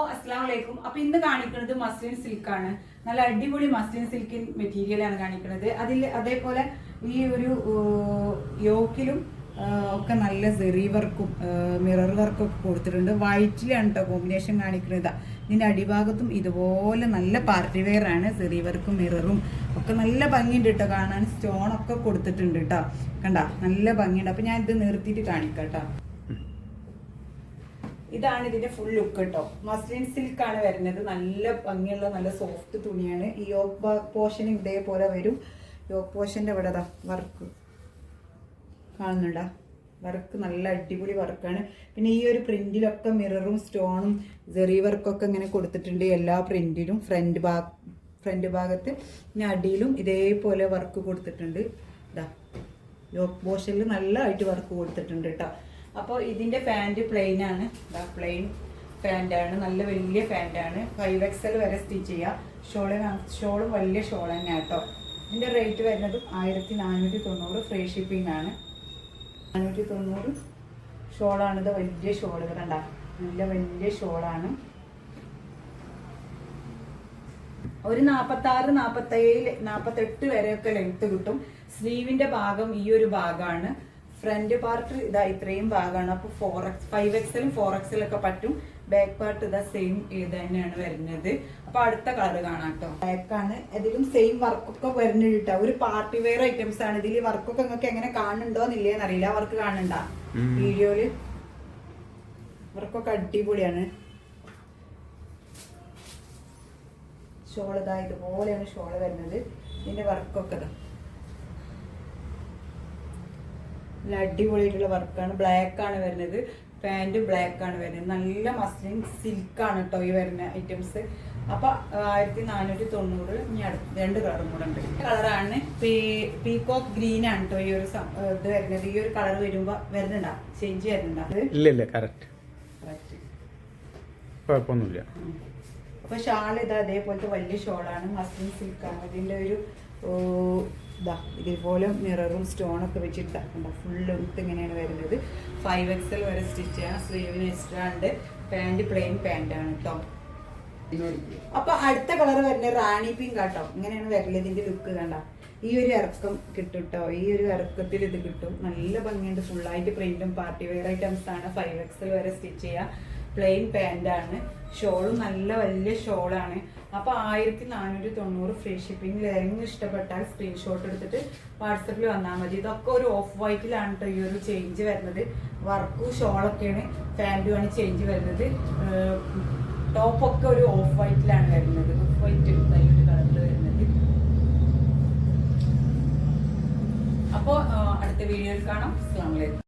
അസ്സാം വലൈക്കും അപ്പൊ ഇന്ന് കാണിക്കുന്നത് മസ്ലിൻ സിൽക്ക് ആണ് നല്ല അടിപൊളി മസ്ലിൻ സിൽക്കിൻ മെറ്റീരിയൽ ആണ് കാണിക്കുന്നത്. അതിൽ അതേപോലെ ഈ ഒരു യോക്കിലും ഒക്കെ നല്ല സെറി വർക്കും മിറർ വർക്കും ഒക്കെ കൊടുത്തിട്ടുണ്ട്. വൈറ്റിലാണ് കേട്ടോ കോമ്പിനേഷൻ കാണിക്കുന്നത്. ഇതിന്റെ അടിഭാഗത്തും ഇതുപോലെ നല്ല പാർട്ടി വെയർ ആണ്. സെറി വർക്കും മിററും ഒക്കെ നല്ല ഭംഗിയുണ്ട് കേട്ടോ കാണാൻ. സ്റ്റോൺ ഒക്കെ കൊടുത്തിട്ടുണ്ട് കേട്ടോ കണ്ട? നല്ല ഭംഗിയുണ്ട്. അപ്പൊ ഞാൻ ഇത് നിർത്തിയിട്ട് കാണിക്കാം കേട്ടോ ഇതാണ് ഇതിന്റെ ഫുൾ ലുക്ക് കേട്ടോ മസ്ലിൻ സിൽക്ക് ആണ് വരുന്നത്. നല്ല ഭംഗിയുള്ള നല്ല സോഫ്റ്റ് തുണിയാണ്. ഈ യോഗ പോർഷൻ ഇതേപോലെ വരും. യോഗ പോർഷന്റെ ഇവിടെ വർക്ക് കാണുന്നുണ്ടാ? വർക്ക് നല്ല അടിപൊളി വർക്കാണ് പിന്നെ ഈ ഒരു പ്രിന്റിലൊക്കെ മിററും സ്റ്റോണും ജെറി വർക്കൊക്കെ ഇങ്ങനെ കൊടുത്തിട്ടുണ്ട് എല്ലാ പ്രിന്റിലും ഫ്രണ്ട് ഭാഗ ഫ്രണ്ട് ഭാഗത്ത് പിന്നെ അടിയിലും ഇതേപോലെ വർക്ക് കൊടുത്തിട്ടുണ്ട്. ഇതാ യോഗ പോർഷനിൽ നല്ലതായിട്ട് വർക്ക് കൊടുത്തിട്ടുണ്ട് കേട്ടോ അപ്പോൾ ഇതിന്റെ പാന്റ് പ്ലെയിൻ ആണ്. പ്ലെയിൻ പാന്റ് ആണ്. നല്ല വലിയ പാന്റാണ് ഫൈവ് എക്സൽ വരെ സ്റ്റിച്ച് ചെയ്യാം. ഷോൾ ഷോളും വലിയ ഷോൾ തന്നെ കേട്ടോ ഇതിന്റെ റേറ്റ് വരുന്നത് ആയിരത്തി നാനൂറ്റി തൊണ്ണൂറ് ഫ്രീ ഷിപ്പിംഗ് ആണ്. നാനൂറ്റി തൊണ്ണൂറ് ഷോളാണിത് വലിയ ഷോൾ കണ്ട. നല്ല വലിയ ഷോളാണ്. ഒരു നാൽപ്പത്താറ് ആറ് നാൽപ്പത്തെട്ട് വരെയൊക്കെ ലെങ്ത് കിട്ടും. സ്ലീവിന്റെ ഭാഗം ഈ ഒരു ഭാഗമാണ് ഫ്രണ്ട് പാർട്ട് ഇതാ ഇത്രയും ഭാഗമാണ് അപ്പോൾ ഫോർ എക്സ് ഫൈവ് എക്സലും ഫോർ എക്സലും ഒക്കെ പറ്റും. ബാക്ക് പാർട്ട് ഇതാ സെയിം ഇത് തന്നെയാണ് വരുന്നത്. അപ്പൊ അടുത്ത കളർ കാണാം കേട്ടോ. ബാക്ക് ആണ്. ഇതിലും സെയിം വർക്കൊക്കെ വരുന്നുണ്ട് കേട്ടോ. ഒരു പാർട്ടി വെയർ ഐറ്റംസ് ആണ്. ഇതിൽ വർക്കൊക്കെ നിങ്ങൾക്ക് എങ്ങനെ കാണുന്നുണ്ടോ എന്നില്ലേന്ന് അറിയില്ല. വർക്ക് കാണണ്ട വീഡിയോയിൽ. വർക്കൊക്കെ അടിപൊളിയാണ്. ഷോൾ ഇതാ ഇതുപോലെയാണ് ഷോൾ വരുന്നത്. ഇതിന്റെ വർക്കൊക്കെ ഇതാ. നല്ല അടിപൊളിയായിട്ടുള്ള വർക്കാണ്. ബ്ലാക്ക് ആണ് വരുന്നത്. പാന്റ് ബ്ലാക്ക് ആണ് വരുന്നത്. നല്ല മസ്ലിൻ സിൽക്ക് ആണ് കേട്ടോ ഈ വരുന്ന ഐറ്റംസ് അപ്പൊ ആയിരത്തി നാനൂറ്റി തൊണ്ണൂറ് ഇനി അടുത്ത് രണ്ട് കളറും കൂടെ ഉണ്ട്. കളറാണ് പീകോക്ക് ഗ്രീൻ ആണ് കേട്ടോ ഈ ഒരു ഇത് വരുന്നത്. ഈ ഒരു കളർ വരുമ്പോ വരുന്നുണ്ടാ? ചേഞ്ച് വരുന്നുണ്ടാ? അപ്പൊ ഷാൾ ഇതാ അതേപോലത്തെ വലിയ ഷോളാണ് മസ്ലിൻ സിൽക്കാണ് ഇതിന്റെ ഒരു ഇതാ ഇതേപോലെ മിററും സ്റ്റോണൊക്കെ വെച്ചിട്ട് ഫുൾ ലെങ്ത് ഇങ്ങനെയാണ് വരുന്നത്. ഫൈവ് എക്സൽ വരെ സ്റ്റിച്ച് ചെയ്യാം സ്ലീവിന് എക്സ്ട്രാ ഉണ്ട്. പാന്റ് പ്ലെയിൻ പാന്റാണ് കേട്ടോ അപ്പൊ അടുത്ത കളർ വരുന്നത് റാണി പിങ്ക് ആട്ടോ ഇങ്ങനെയാണ് വരൽ ഇതിന്റെ ലുക്ക് കണ്ട. ഈ ഒരു ഇറക്കം കിട്ടും കേട്ടോ ഈ ഒരു ഇറക്കത്തിൽ ഇത് കിട്ടും. നല്ല ഭംഗിയുണ്ട്. ഫുള്ളായിട്ട് പ്രിന്റും പാർട്ടി വെയർ ഐറ്റംസ് ആണ്. ഫൈവ് എക്സൽ വരെ സ്റ്റിച്ച് ചെയ്യാം. പ്ലെയിൻ പാന്റാണ് ഷോളും നല്ല വലിയ ഷോളാണ്. അപ്പൊ ആയിരത്തി നാനൂറ്റി തൊണ്ണൂറ് ഫ്രീ ഷിപ്പിംഗ് ലെങ് ഇഷ്ടപ്പെട്ടാൽ സ്ക്രീൻഷോട്ട് എടുത്തിട്ട് വാട്സപ്പിൽ വന്നാൽ മതി. ഇതൊക്കെ ഒരു ഓഫ് വൈറ്റിലാണ് കേട്ടോ ഈ ഒരു ചേഞ്ച് വരുന്നത്. വർക്കും ഷോളൊക്കെയാണ് പാന്റുമാണ് ചേഞ്ച് വരുന്നത്. ടോപ്പൊക്കെ ഒരു ഓഫ് വൈറ്റിലാണ് വരുന്നത്. ഓഫ് വൈറ്റ് നല്ലൊരു കളറിൽ വരുന്നത്. അപ്പോൾ അടുത്ത വീഡിയോയിൽ കാണാം. അസ്സാം വലൈക്കും